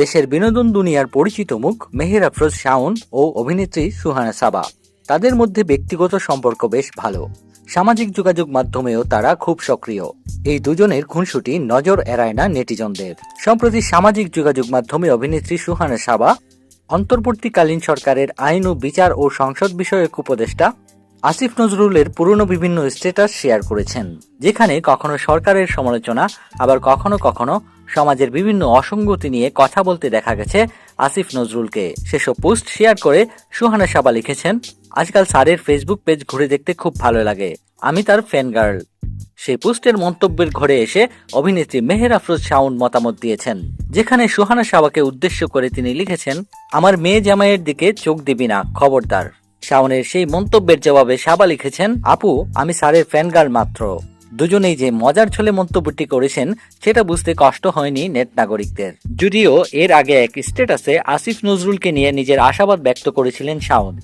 দেশের বিনোদন দুনিয়ার পরিচিত মুখ মেহের আফরোজ শাওন ও অভিনেত্রী সুহানা সাবা। তাদের মধ্যে ব্যক্তিগত সম্পর্ক বেশ ভালো। সামাজিক যোগাযোগ মাধ্যমেও তারা খুব সক্রিয়। এই দুজনের খুনসুটি নজর এড়ায় না নেটিজনদের। সম্প্রতি সামাজিক যোগাযোগ মাধ্যমে অভিনেত্রী সুহানা সাবা অন্তর্বর্তীকালীন সরকারের আইন ও বিচার ও সংসদ বিষয়ক উপদেষ্টা আসিফ নজরুলের পুরনো বিভিন্ন স্ট্যাটাস শেয়ার করেছেন, যেখানে কখনো সরকারের সমালোচনা, আবার কখনো কখনো সমাজের বিভিন্ন অসঙ্গতি নিয়ে কথা বলতে দেখা গেছে আসিফ নজরুলকে। সেসব পোস্ট শেয়ার করে সুহানা সাবা লিখেছেন, আজকাল স্যারের ফেসবুক পেজ ঘুরে দেখতে খুব ভালো লাগে। আমি তার ফ্যান গার্ল সেই পোস্টের মন্তব্যের ঘরে এসে অভিনেত্রী মেহের আফরোজ শাওন মতামত দিয়েছেন, যেখানে সুহানা সাবাকে উদ্দেশ্য করে তিনি লিখেছেন, আমার মেয়ে জামাইয়ের দিকে চোখ দিবি না, খবরদার। শাওনের সেই মন্তব্যের জবাবে সাবা লিখেছেন, আপু, আমি স্যারের ফ্যান গার্ল মাত্র। দুজনেই যে মজার ছলে মন্তব্যটি করেছেন, সেটা বুঝতে কষ্ট হয়নি নেট নাগরিকদের। যদিও এর আগে এক স্ট্যাটাসে আসিফ নজরুলকে নিয়ে নিজের আশাবাদ ব্যক্ত করেছিলেন শাওন।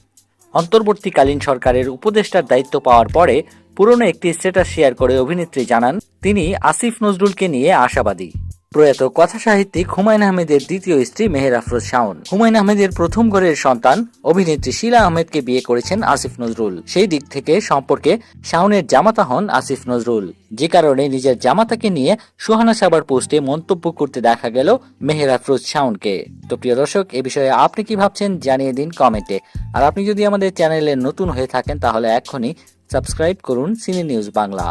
অন্তর্বর্তীকালীন সরকারের উপদেষ্টার দায়িত্ব পাওয়ার পরে পুরনো একটি স্ট্যাটাস শেয়ার করে অভিনেত্রী জানান, তিনি আসিফ নজরুলকে নিয়ে আশাবাদী। প্রয়াত কথা সাহিত্যিক হুমায়ুন আহমেদের দ্বিতীয় স্ত্রী মেহের আফরোজ শাওন। হুমায়ুন আহমেদের প্রথম ঘরের সন্তান অভিনেত্রী শিলা আহমেদকে বিয়ে করেছেন আসিফ নজরুল। সেই দিক থেকে সম্পর্কে শাওনের জামাতা হন আসিফ নজরুল। যে কারণে নিজের জামাতাকে নিয়ে সুহানা সাবার পোস্টে মন্তব্য করতে দেখা গেল মেহের আফরোজ শাওনকে। তো প্রিয় দর্শক, এ বিষয়ে আপনি কি ভাবছেন জানিয়ে দিন কমেন্টে। আর আপনি যদি আমাদের চ্যানেলে নতুন হয়ে থাকেন তাহলে এখনই সাবস্ক্রাইব করুন সিনে নিউজ বাংলা।